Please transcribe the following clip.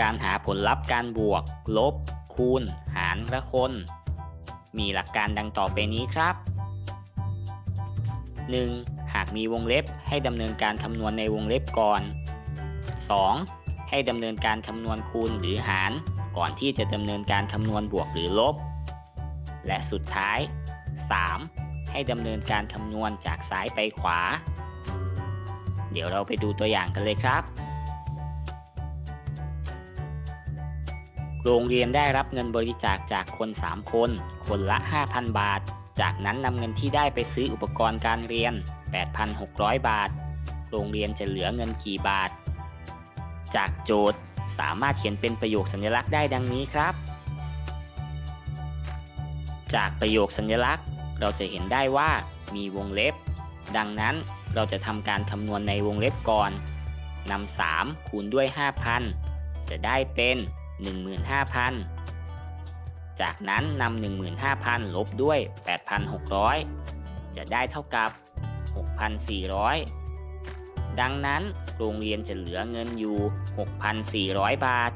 การหาผลลัพธ์การบวก ลบ คูณ หารและคน มีหลักการดังต่อไปนี้ครับ 1. หากมีวงเล็บให้ดำเนินการคำนวณในวงเล็บก่อน 2. ให้ดำเนินการคำนวณคูณหรือหาร ก่อนที่จะดำเนินการคำนวณบวกหรือลบ และสุดท้าย 3. ให้ดำเนินการคำนวณจากซ้ายไปขวา เดี๋ยวเราไปดูตัวอย่างกันเลยครับ โรงเรียนได้รับเงินบริจาคจากคน 3 คน คนละ 5,000 บาท จากนั้นนำเงินที่ได้ไปซื้ออุปกรณ์การเรียน 8,600 บาท โรงเรียนจะเหลือเงินกี่บาท จากโจทย์สามารถเขียนเป็นประโยคสัญลักษณ์ได้ดังนี้ครับ จากประโยคสัญลักษณ์ เราจะเห็นได้ว่ามีวงเล็บ ดังนั้นเราจะทำการคำนวณในวงเล็บก่อนนำ3คูณด้วย 5,000 จะได้เป็น 15,000 จากนั้นนำ15,000 ลบด้วย 8,600 จะได้เท่ากับ 6,400 ดังนั้นโรงเรียนจะเหลือเงินอยู่ 6,400 บาท